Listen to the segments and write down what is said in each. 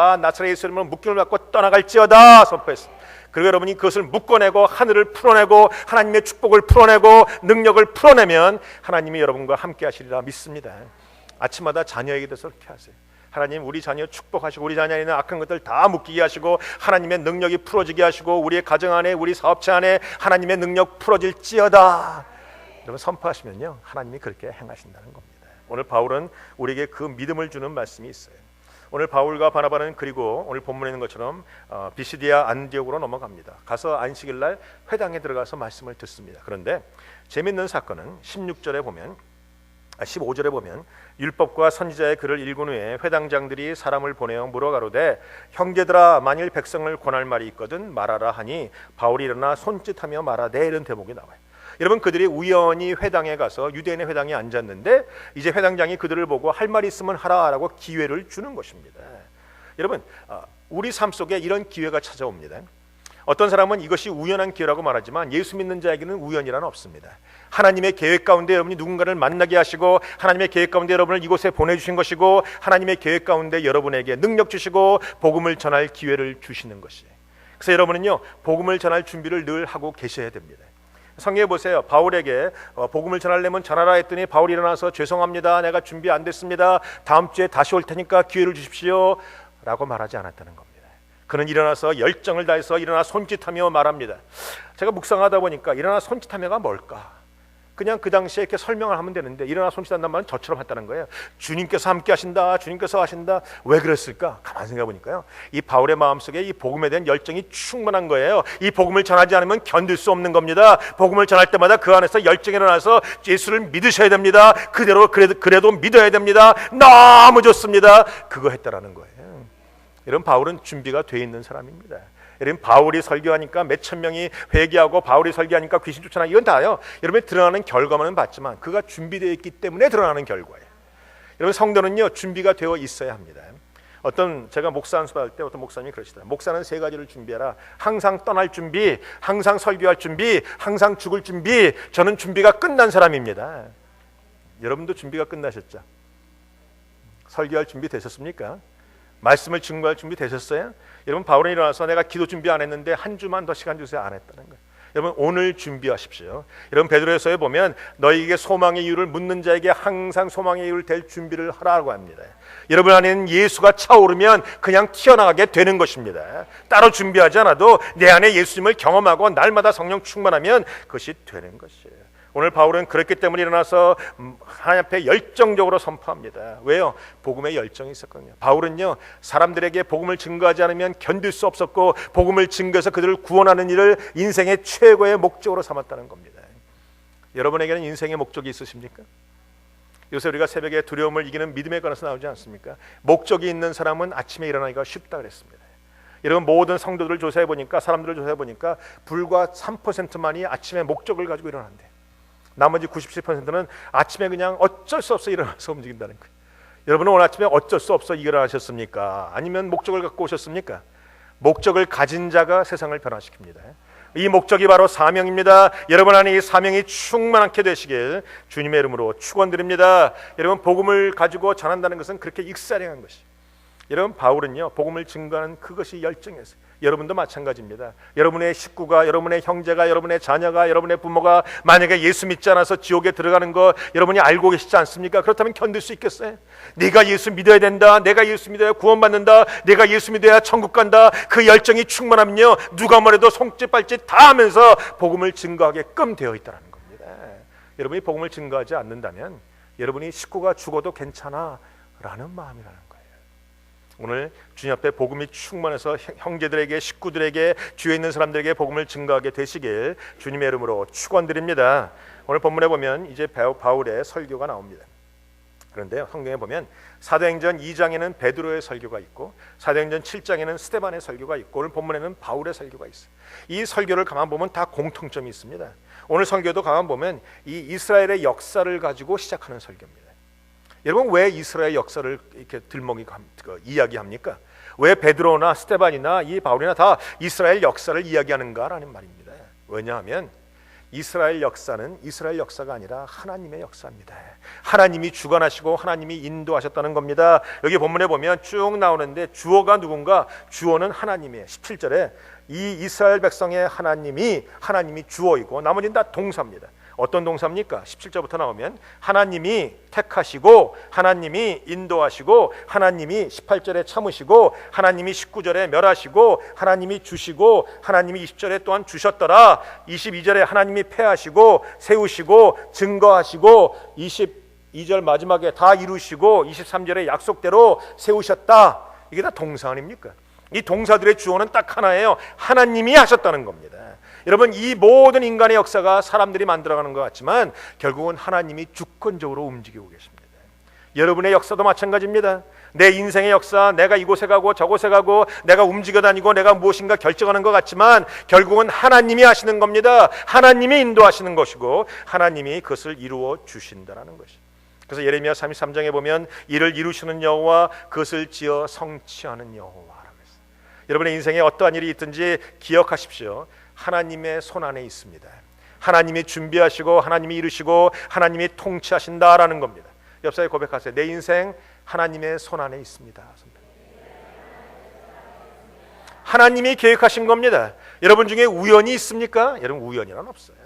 나사렛 예수 이름으로 묶임을 받고 떠나갈지어다 선포했습니다. 그리고 여러분이 그것을 묶어내고 하늘을 풀어내고 하나님의 축복을 풀어내고 능력을 풀어내면 하나님이 여러분과 함께 하시리라 믿습니다. 아침마다 자녀에게 대해서 그렇게 하세요. 하나님 우리 자녀 축복하시고 우리 자녀에 있는 악한 것들 다 묶이게 하시고 하나님의 능력이 풀어지게 하시고 우리의 가정 안에 우리 사업체 안에 하나님의 능력 풀어질지어다. 여러분 선포하시면요 하나님이 그렇게 행하신다는 겁니다. 오늘 바울은 우리에게 그 믿음을 주는 말씀이 있어요. 오늘 바울과 바나바는 그리고 오늘 본문에 있는 것처럼 어, 비시디아 안디옥으로 넘어갑니다. 가서 안식일 날 회당에 들어가서 말씀을 듣습니다. 그런데 재밌는 사건은 16절에 보면 아, 15절에 보면 율법과 선지자의 글을 읽은 후에 회당장들이 사람을 보내어 물어가로되 형제들아 만일 백성을 권할 말이 있거든 말하라 하니 바울이 일어나 손짓하며 말하되 이런 대목이 나와요. 여러분 그들이 우연히 회당에 가서 유대인의 회당에 앉았는데 이제 회당장이 그들을 보고 할 말이 있으면 하라라고 기회를 주는 것입니다. 여러분 아, 우리 삶 속에 이런 기회가 찾아옵니다. 어떤 사람은 이것이 우연한 기회라고 말하지만 예수 믿는 자에게는 우연이란 없습니다. 하나님의 계획 가운데 여러분이 누군가를 만나게 하시고 하나님의 계획 가운데 여러분을 이곳에 보내주신 것이고 하나님의 계획 가운데 여러분에게 능력 주시고 복음을 전할 기회를 주시는 것이에요. 그래서 여러분은요 복음을 전할 준비를 늘 하고 계셔야 됩니다. 성경에 보세요. 바울에게 어, 복음을 전하려면 전하라 했더니 바울이 일어나서 죄송합니다. 내가 준비 안 됐습니다. 다음 주에 다시 올 테니까 기회를 주십시오. 라고 말하지 않았다는 겁니다. 그는 일어나서 열정을 다해서 일어나 손짓하며 말합니다. 제가 묵상하다 보니까 일어나 손짓하며가 뭘까? 그냥 그 당시에 이렇게 설명을 하면 되는데 일어나 손짓한다는 말은 저처럼 했다는 거예요. 주님께서 함께 하신다. 주님께서 하신다. 왜 그랬을까? 가만 생각해 보니까요. 이 바울의 마음속에 이 복음에 대한 열정이 충만한 거예요. 이 복음을 전하지 않으면 견딜 수 없는 겁니다. 복음을 전할 때마다 그 안에서 열정이 일어나서 예수를 믿으셔야 됩니다. 그대로 그래도, 그래도 믿어야 됩니다. 너무 좋습니다. 그거 했다라는 거예요. 이런 바울은 준비가 돼 있는 사람입니다. 여러분 바울이 설교하니까 몇천 명이 회개하고 바울이 설교하니까 귀신 쫓아나 이건 다요. 여러분 드러나는 결과만은 봤지만 그가 준비되어 있기 때문에 드러나는 결과예요. 여러분 성도는요 준비가 되어 있어야 합니다. 어떤 제가 목사 연습할 때 어떤 목사님이 그러시더라. 목사는 세 가지를 준비해라. 항상 떠날 준비, 항상 설교할 준비, 항상 죽을 준비. 저는 준비가 끝난 사람입니다. 여러분도 준비가 끝나셨죠? 설교할 준비 되셨습니까? 말씀을 증거할 준비 되셨어요? 여러분 바울은 일어나서 내가 기도 준비 안 했는데 한 주만 더 시간 주세요 안 했다는 거예요. 여러분 오늘 준비하십시오. 여러분 베드로에서에 보면 너희에게 소망의 이유를 묻는 자에게 항상 소망의 이유를 될 준비를 하라고 합니다. 여러분 안에는 예수가 차오르면 그냥 튀어나가게 되는 것입니다. 따로 준비하지 않아도 내 안에 예수님을 경험하고 날마다 성령 충만하면 그것이 되는 것이에요. 오늘 바울은 그렇기 때문에 일어나서 하나님 앞에 열정적으로 선포합니다. 왜요? 복음의 열정이 있었거든요. 바울은요 사람들에게 복음을 증거하지 않으면 견딜 수 없었고 복음을 증거해서 그들을 구원하는 일을 인생의 최고의 목적으로 삼았다는 겁니다. 여러분에게는 인생의 목적이 있으십니까? 요새 우리가 새벽에 두려움을 이기는 믿음에 관해서 나오지 않습니까? 목적이 있는 사람은 아침에 일어나기가 쉽다 그랬습니다. 여러분 모든 성도들을 조사해 보니까 사람들을 조사해 보니까 불과 3%만이 아침에 목적을 가지고 일어난대. 나머지 97%는 아침에 그냥 어쩔 수 없어 일어나서 움직인다는 거예요. 여러분은 오늘 아침에 어쩔 수 없어 일어나셨습니까? 아니면 목적을 갖고 오셨습니까? 목적을 가진 자가 세상을 변화시킵니다. 이 목적이 바로 사명입니다. 여러분 안에 이 사명이 충만하게 되시길 주님의 이름으로 축원드립니다. 여러분 복음을 가지고 전한다는 것은 그렇게 익사량한 것이. 여러분 바울은요 복음을 증거하는 그것이 열정이었어요. 여러분도 마찬가지입니다. 여러분의 식구가, 여러분의 형제가, 여러분의 자녀가, 여러분의 부모가 만약에 예수 믿지 않아서 지옥에 들어가는 거 여러분이 알고 계시지 않습니까? 그렇다면 견딜 수 있겠어요? 네가 예수 믿어야 된다. 내가 예수 믿어야 구원받는다. 내가 예수 믿어야 천국 간다. 그 열정이 충만하면요 누가 뭐래도 손짓 발짓 다 하면서 복음을 증거하게끔 되어 있다는 겁니다. 여러분이 복음을 증거하지 않는다면 여러분이 식구가 죽어도 괜찮아 라는 마음이라는. 오늘 주님 앞에 복음이 충만해서 형제들에게 식구들에게 주위에 있는 사람들에게 복음을 증거하게 되시길 주님의 이름으로 축원드립니다. 오늘 본문에 보면 이제 바울의 설교가 나옵니다. 그런데 성경에 보면 사도행전 2장에는 베드로의 설교가 있고 사도행전 7장에는 스테반의 설교가 있고 오늘 본문에는 바울의 설교가 있어요. 이 설교를 가만 보면 다 공통점이 있습니다. 오늘 설교도 가만 보면 이 이스라엘의 역사를 가지고 시작하는 설교입니다. 여러분 왜 이스라엘 역사를 이렇게 들먹이 그 이야기합니까? 왜 베드로나 스테반이나 이 바울이나 다 이스라엘 역사를 이야기하는가라는 말입니다. 왜냐하면 이스라엘 역사는 이스라엘 역사가 아니라 하나님의 역사입니다. 하나님이 주관하시고 하나님이 인도하셨다는 겁니다. 여기 본문에 보면 쭉 나오는데 주어가 누군가? 주어는 하나님이에요. 17절에 이 이스라엘 백성의 하나님이 하나님이 주어이고 나머지는 다 동사입니다. 어떤 동사입니까? 17절부터 나오면 하나님이 택하시고 하나님이 인도하시고 하나님이 18절에 참으시고 하나님이 19절에 멸하시고 하나님이 주시고 하나님이 20절에 또한 주셨더라 22절에 하나님이 패하시고 세우시고 증거하시고 22절 마지막에 다 이루시고 23절에 약속대로 세우셨다 이게 다 동사 아닙니까? 이 동사들의 주어는 딱 하나예요 하나님이 하셨다는 겁니다 여러분 이 모든 인간의 역사가 사람들이 만들어가는 것 같지만 결국은 하나님이 주권적으로 움직이고 계십니다. 여러분의 역사도 마찬가지입니다. 내 인생의 역사, 내가 이곳에 가고 저곳에 가고 내가 움직여 다니고 내가 무엇인가 결정하는 것 같지만 결국은 하나님이 하시는 겁니다. 하나님이 인도하시는 것이고 하나님이 그것을 이루어 주신다라는 것이. 그래서 예레미야 33장에 보면 이를 이루시는 여호와 그것을 지어 성취하는 여호와라고 했어요. 여러분의 인생에 어떠한 일이 있든지 기억하십시오. 하나님의 손 안에 있습니다. 하나님이 준비하시고 하나님이 이루시고 하나님이 통치하신다라는 겁니다. 옆사에 고백하세요. 내 인생 하나님의 손 안에 있습니다. 하나님이 계획하신 겁니다. 여러분 중에 우연이 있습니까? 여러분 우연이란 없어요.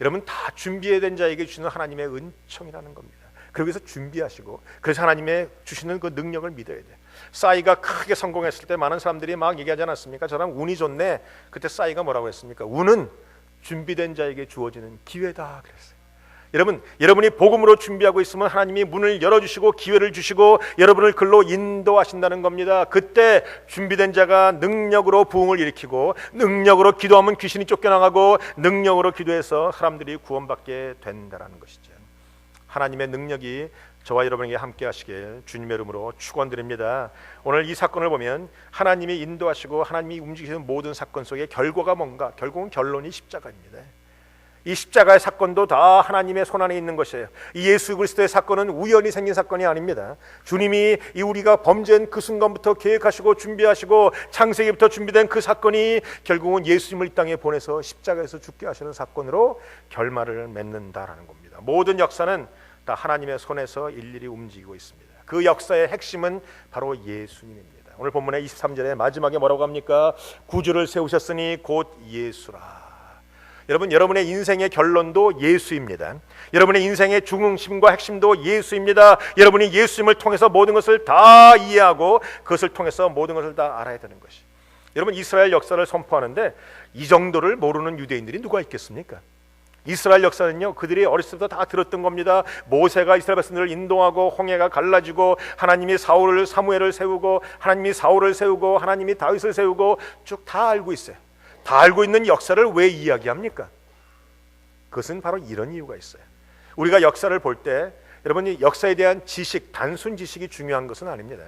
여러분 다 준비된 자에게 주시는 하나님의 은총이라는 겁니다. 그러기 위해서 준비하시고 그래서 하나님의 주시는 그 능력을 믿어야 돼요. 싸이가 크게 성공했을 때 많은 사람들이 막 얘기하지 않았습니까? 저랑 운이 좋네. 그때 싸이가 뭐라고 했습니까? 운은 준비된 자에게 주어지는 기회다 그랬어요. 여러분, 여러분이 복음으로 준비하고 있으면 하나님이 문을 열어주시고 기회를 주시고 여러분을 글로 인도하신다는 겁니다. 그때 준비된 자가 능력으로 부흥을 일으키고 능력으로 기도하면 귀신이 쫓겨나가고 능력으로 기도해서 사람들이 구원받게 된다는 것이죠. 하나님의 능력이 저와 여러분에게 함께 하시길 주님의 이름으로 축원드립니다. 오늘 이 사건을 보면 하나님이 인도하시고 하나님이 움직이시는 모든 사건 속에 결과가 뭔가? 결국은 결론이 십자가입니다. 이 십자가의 사건도 다 하나님의 손 안에 있는 것이에요. 이 예수 그리스도의 사건은 우연히 생긴 사건이 아닙니다. 주님이 이 우리가 범죄한 그 순간부터 계획하시고 준비하시고 창세기부터 준비된 그 사건이 결국은 예수님을 이 땅에 보내서 십자가에서 죽게 하시는 사건으로 결말을 맺는다라는 겁니다. 모든 역사는 다 하나님의 손에서 일일이 움직이고 있습니다. 그 역사의 핵심은 바로 예수님입니다. 오늘 본문의 23절에 마지막에 뭐라고 합니까? 구주를 세우셨으니 곧 예수라. 여러분 여러분의 인생의 결론도 예수입니다. 여러분의 인생의 중심과 핵심도 예수입니다. 여러분이 예수님을 통해서 모든 것을 다 이해하고 그것을 통해서 모든 것을 다 알아야 되는 것이. 여러분 이스라엘 역사를 선포하는데 이 정도를 모르는 유대인들이 누가 있겠습니까? 이스라엘 역사는요 그들이 어렸을 때부터 다 들었던 겁니다. 모세가 이스라엘 백성들을 인도하고 홍해가 갈라지고 하나님이 사울을 사무엘을 세우고 하나님이 사울을 세우고 하나님이 다윗을 세우고 쭉 다 알고 있어요. 다 알고 있는 역사를 왜 이야기합니까? 그것은 바로 이런 이유가 있어요. 우리가 역사를 볼 때 여러분이 역사에 대한 지식, 단순 지식이 중요한 것은 아닙니다.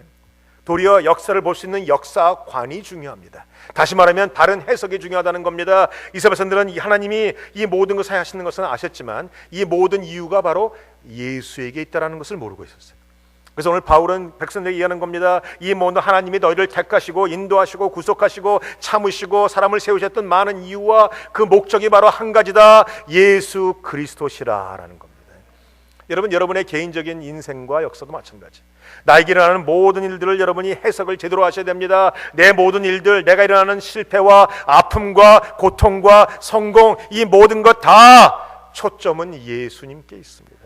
도리어 역사를 볼 수 있는 역사관이 중요합니다. 다시 말하면 다른 해석이 중요하다는 겁니다. 이스라엘 백성들은 하나님이 이 모든 것을 하시는 것은 아셨지만 이 모든 이유가 바로 예수에게 있다라는 것을 모르고 있었어요. 그래서 오늘 바울은 백성들에게 얘기하는 겁니다. 이 모든 하나님이 너희를 택하시고 인도하시고 구속하시고 참으시고 사람을 세우셨던 많은 이유와 그 목적이 바로 한 가지다. 예수 그리스도시라라는 겁니다. 여러분 여러분의 개인적인 인생과 역사도 마찬가지. 나에게 일어나는 모든 일들을 여러분이 해석을 제대로 하셔야 됩니다. 내 모든 일들, 내가 일어나는 실패와 아픔과 고통과 성공 이 모든 것 다 초점은 예수님께 있습니다.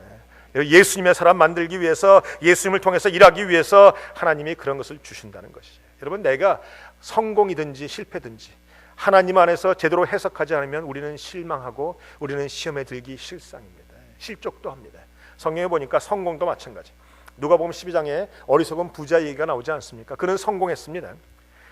예수님의 사람 만들기 위해서 예수님을 통해서 일하기 위해서 하나님이 그런 것을 주신다는 것이죠. 여러분 내가 성공이든지 실패든지 하나님 안에서 제대로 해석하지 않으면 우리는 실망하고 우리는 시험에 들기 실상입니다. 실족도 합니다. 성경에 보니까 성공도 마찬가지. 누가 보면 12장에 어리석은 부자 얘기가 나오지 않습니까? 그는 성공했습니다.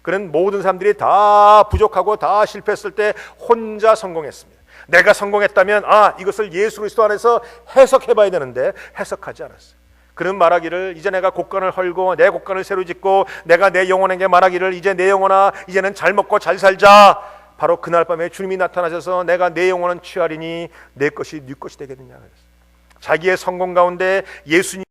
그는 모든 사람들이 다 부족하고 다 실패했을 때 혼자 성공했습니다. 내가 성공했다면 아 이것을 예수 그리스도 안에서 해석해 봐야 되는데 해석하지 않았어요. 그는 말하기를 이제 내가 곡간을 헐고 내 곡간을 새로 짓고 내가 내 영혼에게 말하기를 이제 내 영혼아 이제는 잘 먹고 잘 살자. 바로 그날 밤에 주님이 나타나셔서 내가 내 영혼은 취하리니 내 것이 네 것이 되겠느냐 그랬어요. 자기의 성공 가운데 예수님